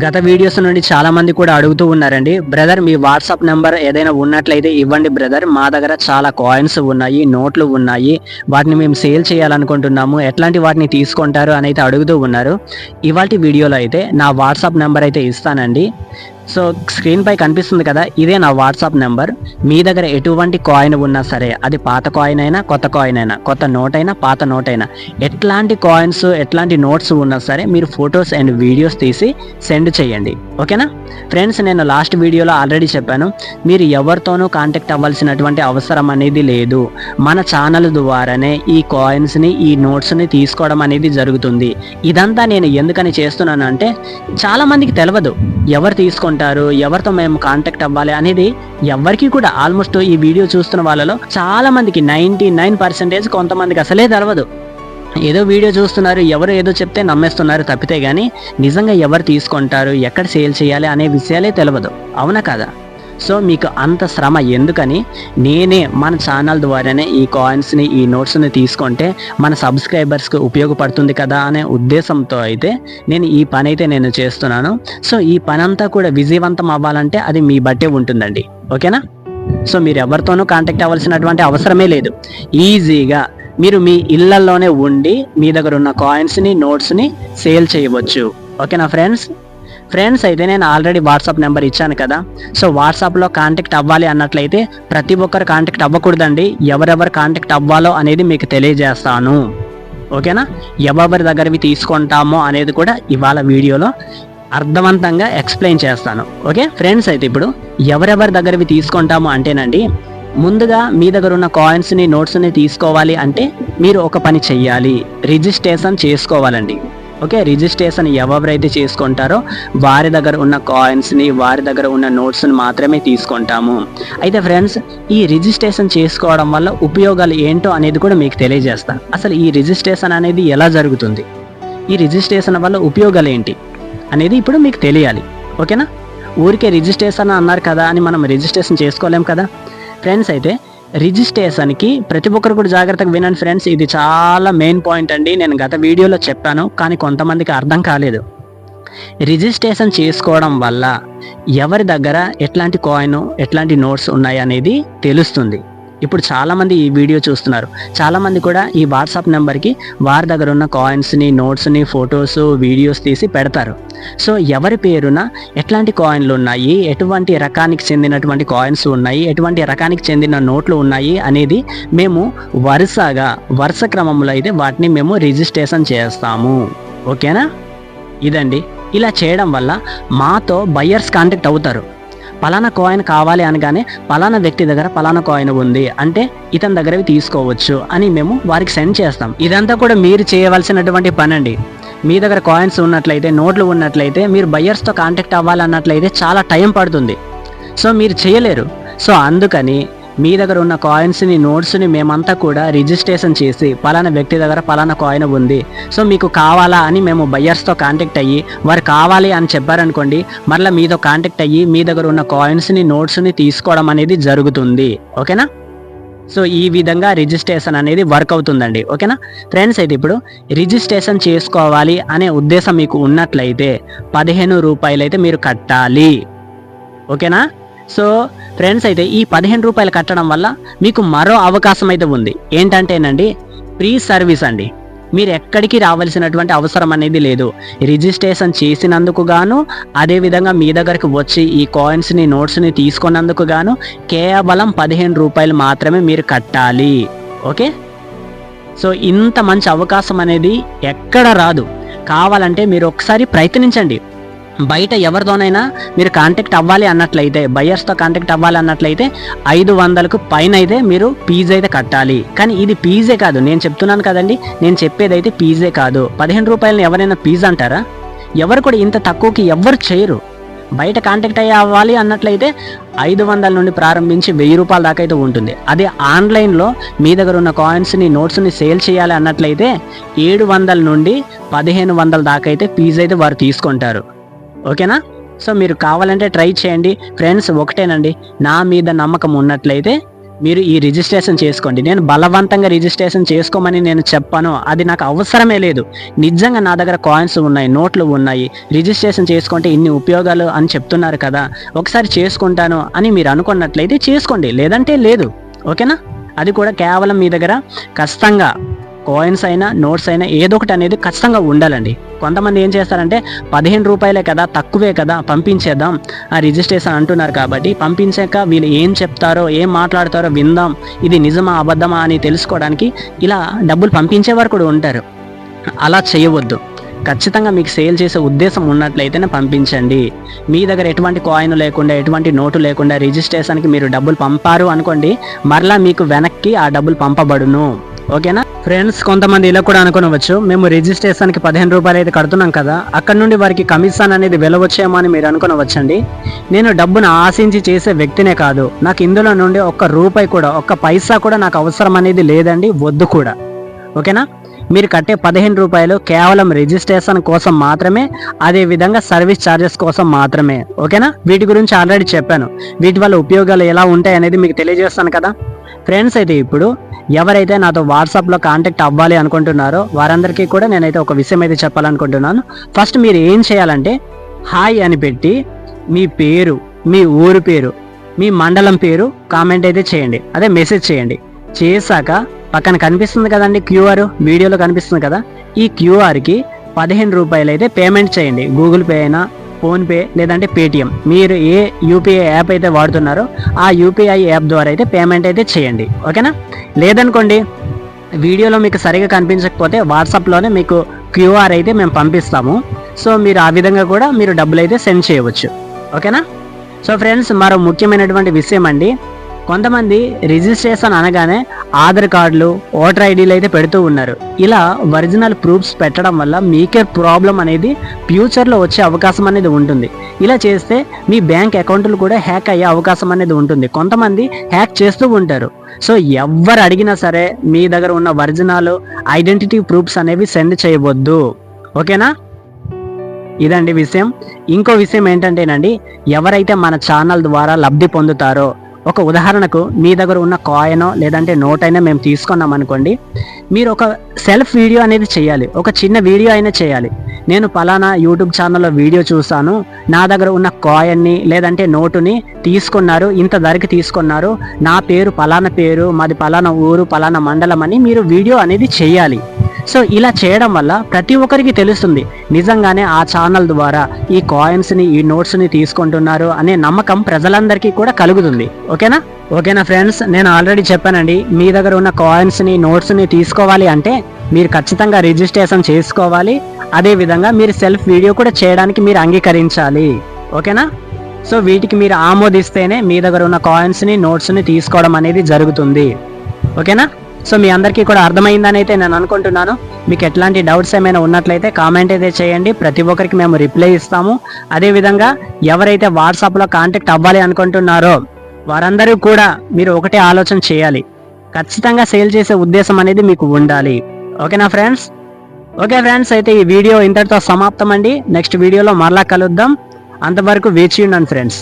గత వీడియోస్ నుండి చాలా మంది కూడా అడుగుతూ ఉన్నారండి బ్రదర్ మీ వాట్సాప్ నెంబర్ ఏదైనా ఉన్నట్లయితే ఇవ్వండి బ్రదర్. మా దగ్గర చాలా కాయిన్స్ ఉన్నాయి నోట్లు ఉన్నాయి. వాటిని మేము సేల్ చేయాలనుకుంటున్నాము. ఎట్లాంటి వాటిని తీసుకుంటారు అని అయితే అడుగుతూ ఉన్నారు. ఇవాటి వీడియోలో అయితే నా వాట్సాప్ నెంబర్ అయితే ఇస్తానండి. సో స్క్రీన్ పై కనిపిస్తుంది కదా ఇదే నా వాట్సాప్ నెంబర్ మీ దగ్గర ఎటువంటి కాయిన్ ఉన్నా సరే అది పాత కాయిన్ అయినా కొత్త కాయిన్ అయినా కొత్త నోట్ అయినా పాత నోట్ అయినా ఎట్లాంటి కాయిన్స్ ఎట్లాంటి నోట్స్ ఉన్నా సరే మీరు ఫొటోస్ అండ్ వీడియోస్ తీసి సెండ్ చేయండి. ఓకేనా ఫ్రెండ్స్ నేను లాస్ట్ వీడియోలో ఆల్రెడీ చెప్పాను మీరు ఎవరితోనూ కాంటాక్ట్ అవ్వాల్సినటువంటి అవసరం అనేది లేదు. మన ఛానల్ ద్వారానే ఈ కాయిన్స్ని ఈ నోట్స్ని తీసుకోవడం అనేది జరుగుతుంది. ఇదంతా నేను ఎందుకని చేస్తున్నాను అంటే చాలామందికి తెలియదు ఎవరు తీసుకుంటారు ఎవరితో మేము కాంటాక్ట్ అవ్వాలి అనేది ఎవరికి కూడా ఆల్మోస్ట్ ఈ వీడియో చూస్తున్న వాళ్ళలో చాలా మందికి నైంటీ నైన్ పర్సెంటేజ్ కొంతమందికి అసలే తెలవదు. ఏదో వీడియో చూస్తున్నారు ఎవరు ఏదో చెప్తే నమ్మేస్తున్నారు తప్పితే కానీ నిజంగా ఎవరు తీసుకుంటారు ఎక్కడ సేల్ చేయాలి అనే విషయాలే తెలియదు అవునా కదా? సో మీకు అంత శ్రమ ఎందుకని నేనే మన ఛానల్ ద్వారానే ఈ కాయిన్స్ని ఈ నోట్స్ని తీసుకుంటే మన సబ్స్క్రైబర్స్కి ఉపయోగపడుతుంది కదా అనే ఉద్దేశంతో అయితే నేను ఈ పని అయితే నేను చేస్తున్నాను. సో ఈ పని అంతా కూడా విజయవంతం అవ్వాలంటే అది మీ బట్టే ఉంటుందండి. ఓకేనా? సో మీరు ఎవరితోనూ కాంటాక్ట్ అవ్వాల్సినటువంటి అవసరమే లేదు. ఈజీగా మీరు మీ ఇళ్ళలోనే ఉండి మీ దగ్గర ఉన్న కాయిన్స్ని నోట్స్ని సేల్ చేయవచ్చు. ఓకేనా ఫ్రెండ్స్ ఫ్రెండ్స్ అయితే నేను ఆల్రెడీ వాట్సాప్ నెంబర్ ఇచ్చాను కదా. సో వాట్సాప్లో కాంటాక్ట్ అవ్వాలి అన్నట్లయితే ప్రతి ఒక్కరు కాంటాక్ట్ అవ్వకూడదండి. ఎవరెవరు కాంటాక్ట్ అవ్వాలో అనేది మీకు తెలియజేస్తాను. ఓకేనా? ఎవరెవరి దగ్గరవి తీసుకుంటామో అనేది కూడా ఇవాళ వీడియోలో అర్థవంతంగా ఎక్స్ప్లెయిన్ చేస్తాను. ఓకే? ఫ్రెండ్స్ అయితే ఇప్పుడు ఎవరెవరి దగ్గరవి తీసుకుంటాము అంటేనండి ముందుగా మీ దగ్గర ఉన్న కాయిన్స్ని నోట్స్ని తీసుకోవాలి అంటే మీరు ఒక పని చెయ్యాలి. రిజిస్ట్రేషన్ చేసుకోవాలండి. ఓకే రిజిస్ట్రేషన్ ఎవరైతే చేసుకుంటారో వారి దగ్గర ఉన్న కాయిన్స్ని వారి దగ్గర ఉన్న నోట్స్ని మాత్రమే తీసుకుంటాము. అయితే ఫ్రెండ్స్ ఈ రిజిస్ట్రేషన్ చేసుకోవడం వల్ల ఉపయోగాలు ఏంటో అనేది కూడా మీకు తెలియజేస్తా. అసలు ఈ రిజిస్ట్రేషన్ అనేది ఎలా జరుగుతుంది? ఈ రిజిస్ట్రేషన్ వల్ల ఉపయోగాలు ఏంటి అనేది ఇప్పుడు మీకు తెలియాలి. ఓకేనా? ఊరికే రిజిస్ట్రేషన్ అన్నారు కదా అని మనం రిజిస్ట్రేషన్ చేసుకోలేం కదా? ఫ్రెండ్స్ అయితే రిజిస్ట్రేషన్కి ప్రతి ఒక్కరు కూడా జాగ్రత్తగా వినండి ఫ్రెండ్స్. ఇది చాలా మెయిన్ పాయింట్ అండి. నేను గత వీడియోలో చెప్పాను కానీ కొంతమందికి అర్థం కాలేదు. రిజిస్ట్రేషన్ చేసుకోవడం వల్ల ఎవరి దగ్గర ఎట్లాంటి కాయిన్ ఎట్లాంటి నోట్స్ ఉన్నాయి అనేది తెలుస్తుంది. ఇప్పుడు చాలామంది ఈ వీడియో చూస్తున్నారు. చాలామంది కూడా ఈ వాట్సాప్ నెంబర్కి వారి దగ్గర ఉన్న కాయిన్స్ని నోట్స్ని ఫొటోస్ వీడియోస్ తీసి పెడతారు. సో ఎవరి పేరున ఎట్లాంటి కాయిన్లు ఉన్నాయి? ఎటువంటి రకానికి చెందినటువంటి కాయిన్స్ ఉన్నాయి? ఎటువంటి రకానికి చెందిన నోట్లు ఉన్నాయి? అనేది మేము వరుసగా వరుస క్రమంలో అయితే వాటిని మేము రిజిస్ట్రేషన్ చేస్తాము. ఓకేనా? ఇదండి. ఇలా చేయడం వల్ల మాతో బయ్యర్స్ కాంటాక్ట్ అవుతారు. పలానా కాయిన్ కావాలి అనగానే పలానా వ్యక్తి దగ్గర పలానా కాయిన్ ఉంది. అంటే ఇతని దగ్గరవి తీసుకోవచ్చు అని మేము వారికి సెండ్ చేస్తాం. ఇదంతా కూడా మీరు చేయవలసినటువంటి పని అండి మీ దగ్గర కాయిన్స్ ఉన్నట్లయితే నోట్లు ఉన్నట్లయితే మీరు బయ్యర్స్తో కాంటాక్ట్ అవ్వాలన్నట్లయితే చాలా టైం పడుతుంది. సో మీరు చేయలేరు. సో అందుకని మీ దగ్గర ఉన్న కాయిన్స్ని నోట్స్ని మేమంతా కూడా రిజిస్ట్రేషన్ చేసి పలానా వ్యక్తి దగ్గర పలానా కాయిన్ ఉంది. సో మీకు కావాలా అని మేము బయ్యర్స్తో కాంటాక్ట్ అయ్యి వారు కావాలి అని చెప్పారనుకోండి మరలా మీతో కాంటాక్ట్ అయ్యి మీ దగ్గర ఉన్న కాయిన్స్ని నోట్స్ని తీసుకోవడం అనేది జరుగుతుంది. ఓకేనా? సో ఈ విధంగా రిజిస్ట్రేషన్ అనేది వర్క్ అవుతుందండి. ఓకేనా? ఫ్రెండ్స్ అయితే ఇప్పుడు రిజిస్ట్రేషన్ చేసుకోవాలి అనే ఉద్దేశం మీకు ఉన్నట్లయితే పదిహేను రూపాయలు అయితే మీరు కట్టాలి. ఓకేనా? సో ఫ్రెండ్స్ అయితే ఈ పదిహేను రూపాయలు కట్టడం వల్ల మీకు మరో అవకాశం అయితే ఉంది. ఏంటంటేనండి ఫ్రీ సర్వీస్ అండి. మీరు ఎక్కడికి రావాల్సినటువంటి అవసరం అనేది లేదు. రిజిస్ట్రేషన్ చేసినందుకు గాను అదేవిధంగా మీ దగ్గరకు వచ్చి ఈ కాయిన్స్ని నోట్స్ని తీసుకున్నందుకు గాను కేవలం పదిహేను రూపాయలు మాత్రమే మీరు కట్టాలి. ఓకే? సో ఇంత మంచి అవకాశం అనేది ఎక్కడ రాదు. కావాలంటే మీరు ఒకసారి ప్రయత్నించండి. బయట ఎవరితోనైనా మీరు కాంటాక్ట్ అవ్వాలి అన్నట్లయితే బయర్స్తో కాంటాక్ట్ అవ్వాలి అన్నట్లయితే ఐదు వందలకు పైన అయితే మీరు ఫీజు అయితే కట్టాలి. కానీ ఇది ఫీజే కాదు. నేను చెప్తున్నాను కదండి నేను చెప్పేది అయితే ఫీజే కాదు. పదిహేను రూపాయలను ఎవరైనా పీజ్ అంటారా? ఎవరు కూడా ఇంత తక్కువకి ఎవరు చేయరు. బయట కాంటాక్ట్ అయ్యి అవ్వాలి అన్నట్లయితే ఐదు వందల నుండి ప్రారంభించి వెయ్యి రూపాయల దాకా అయితే ఉంటుంది. అదే ఆన్లైన్లో మీ దగ్గర ఉన్న కాయిన్స్ని నోట్స్ని సేల్ చేయాలి అన్నట్లయితే ఏడు వందల నుండి పదిహేను వందల దాకా అయితే ఫీజు అయితే వారు తీసుకుంటారు. ఓకేనా? సో మీరు కావాలంటే ట్రై చేయండి. ఫ్రెండ్స్ ఒకటేనండి. నా మీద నమ్మకం ఉన్నట్లయితే మీరు ఈ రిజిస్ట్రేషన్ చేసుకోండి. నేను బలవంతంగా రిజిస్ట్రేషన్ చేసుకోమని నేను చెప్పాను. అది నాకు అవసరమే లేదు. నిజంగా నా దగ్గర కాయిన్స్ ఉన్నాయి నోట్లు ఉన్నాయి. రిజిస్ట్రేషన్ చేసుకుంటే ఇన్ని ఉపయోగాలు అని చెప్తున్నారు కదా. ఒకసారి చేసుకుంటాను అని మీరు అనుకున్నట్లయితే చేసుకోండి. లేదంటే లేదు. ఓకేనా? అది కూడా కేవలం మీ దగ్గర కష్టంగా కాయిన్స్ అయినా నోట్స్ అయినా ఏదో ఒకటి అనేది ఖచ్చితంగా ఉండాలండి. కొంతమంది ఏం చేస్తారంటే పదిహేను రూపాయలే కదా తక్కువే కదా పంపించేద్దాం ఆ రిజిస్ట్రేషన్ అంటున్నారు కాబట్టి పంపించాక వీళ్ళు ఏం చెప్తారో ఏం మాట్లాడతారో విందాం ఇది నిజమా అబద్ధమా అని తెలుసుకోవడానికి ఇలా డబ్బులు పంపించే వారు కూడా ఉంటారు. అలా చేయవద్దు. ఖచ్చితంగా మీకు సేల్ చేసే ఉద్దేశం ఉన్నట్లయితేనే పంపించండి. మీ దగ్గర ఎటువంటి కాయిన్ లేకుండా ఎటువంటి నోటు లేకుండా రిజిస్ట్రేషన్కి మీరు డబ్బులు పంపారు అనుకోండి మరలా మీకు వెనక్కి ఆ డబ్బులు పంపబడును. ఓకేనా? ఫ్రెండ్స్ కొంతమంది ఇలా కూడా అనుకోవచ్చు మేము రిజిస్ట్రేషన్కి పదిహేను రూపాయలు అయితే కడుతున్నాం కదా అక్కడ నుండి వారికి కమిషన్ అనేది వెలవచ్చేమో అని మీరు అనుకోవచ్చండి నేను డబ్బును ఆశించి చేసే వ్యక్తినే కాదు నాకు ఇందులో నుండి ఒక్క రూపాయి కూడా ఒక్క పైసా కూడా నాకు అవసరం అనేది లేదండి వద్దు కూడా. ఓకేనా? మీరు కట్టే పదిహేను రూపాయలు కేవలం రిజిస్ట్రేషన్ కోసం మాత్రమే అదే విధంగా సర్వీస్ ఛార్జెస్ కోసం మాత్రమే. ఓకేనా? వీటి గురించి ఆల్రెడీ చెప్పాను. వీటి వల్ల ఉపయోగాలు ఎలా ఉంటాయి అనేది మీకు తెలియజేస్తాను కదా. ఫ్రెండ్స్ అయితే ఇప్పుడు ఎవరైతే నాతో వాట్సాప్లో కాంటాక్ట్ అవ్వాలి అనుకుంటున్నారో వారందరికీ కూడా నేనైతే ఒక విషయం అయితే చెప్పాలనుకుంటున్నాను. ఫస్ట్ మీరు ఏం చేయాలంటే హాయ్ అని పెట్టి మీ పేరు మీ ఊరు పేరు మీ మండలం పేరు కామెంట్ అయితే చేయండి. అదే మెసేజ్ చేయండి. చేశాక పక్కన కనిపిస్తుంది కదండి క్యూఆర్ వీడియోలో కనిపిస్తుంది కదా ఈ క్యూఆర్కి పదిహేను రూపాయలు అయితే పేమెంట్ చేయండి. గూగుల్ పే అయినా ఫోన్పే లేదంటే పేటిఎం. మీరు ఏ యూపీఐ యాప్ అయితే వాడుతున్నారో ఆ యూపీఐ యాప్ ద్వారా అయితే పేమెంట్ అయితే చేయండి. ఓకేనా? లేదనుకోండి వీడియోలో మీకు సరిగా కనిపించకపోతే వాట్సాప్లోనే మీకు క్యూఆర్ అయితే మేము పంపిస్తాము. సో మీరు ఆ విధంగా కూడా మీరు డబ్బులు అయితే సెండ్ చేయవచ్చు. ఓకేనా? సో ఫ్రెండ్స్ మరో ముఖ్యమైనటువంటి విషయం అండి. కొంతమంది రిజిస్ట్రేషన్ అనగానే ఆధార్ కార్డులు ఓటర్ ఐడీలు అయితే పెడుతూ ఉన్నారు. ఇలా ఒరిజినల్ ప్రూఫ్స్ పెట్టడం వల్ల మీకే ప్రాబ్లం అనేది ఫ్యూచర్లో వచ్చే అవకాశం అనేది ఉంటుంది. ఇలా చేస్తే మీ బ్యాంక్ అకౌంట్లు కూడా హ్యాక్ అయ్యే అవకాశం అనేది ఉంటుంది. కొంతమంది హ్యాక్ చేస్తూ ఉంటారు. సో ఎవరు అడిగినా సరే మీ దగ్గర ఉన్న ఒరిజినల్ ఐడెంటిటీ ప్రూఫ్స్ అనేవి సెండ్ చేయవద్దు. ఓకేనా? ఇదండి విషయం. ఇంకో విషయం ఏంటంటేనండి ఎవరైతే మన ఛానల్ ద్వారా లబ్ధి పొందుతారో ఒక ఉదాహరణకు మీ దగ్గర ఉన్న కాయినో లేదంటే నోట్ అయినా మేము తీసుకున్నాం అనుకోండి. మీరు ఒక సెల్ఫ్ వీడియో అనేది చేయాలి. ఒక చిన్న వీడియో అయినా చేయాలి. నేను పలానా యూట్యూబ్ ఛానల్లో వీడియో చూసాను నా దగ్గర ఉన్న కాయిన్ని లేదంటే నోటుని తీసుకున్నారు. ఇంత ధరకి తీసుకున్నారు. నా పేరు పలానా పేరు మాది పలానా ఊరు పలానా మండలం అని మీరు వీడియో అనేది చేయాలి. సో ఇలా చేయడం వల్ల ప్రతి ఒక్కరికి తెలుస్తుంది నిజంగానే ఆ ఛానల్ ద్వారా ఈ కాయిన్స్ని ఈ నోట్స్ని తీసుకుంటున్నారు అనే నమ్మకం ప్రజలందరికీ కూడా కలుగుతుంది. ఓకేనా? ఓకేనా ఫ్రెండ్స్ నేను ఆల్రెడీ చెప్పానండి. మీ దగ్గర ఉన్న కాయిన్స్ని నోట్స్ని తీసుకోవాలి అంటే మీరు ఖచ్చితంగా రిజిస్ట్రేషన్ చేసుకోవాలి. అదే విధంగా మీరు సెల్ఫ్ వీడియో కూడా చేయడానికి మీరు అంగీకరించాలి. ఓకేనా? సో వీటికి మీరు ఆమోదిస్తేనే మీ దగ్గర ఉన్న కాయిన్స్ని నోట్స్ని తీసుకోవడం అనేది జరుగుతుంది. ఓకేనా? సో మీ అందరికీ కూడా అర్థమైందని అయితే నేను అనుకుంటున్నాను. మీకు ఎట్లాంటి డౌట్స్ ఏమైనా ఉన్నట్లయితే కామెంట్ అయితే చేయండి. ప్రతి ఒక్కరికి మేము రిప్లై ఇస్తాము. అదేవిధంగా ఎవరైతే వాట్సాప్లో కాంటాక్ట్ అవ్వాలి అనుకుంటున్నారో వారందరూ కూడా మీరు ఒకటే ఆలోచన చేయాలి. ఖచ్చితంగా సేల్ చేసే ఉద్దేశం అనేది మీకు ఉండాలి. ఓకేనా ఫ్రెండ్స్? ఓకే ఫ్రెండ్స్ అయితే ఈ వీడియో ఇంతటితో సమాప్తం అండి నెక్స్ట్ వీడియోలో మరలా కలుద్దాం. అంతవరకు వేచి ఉన్నాను ఫ్రెండ్స్.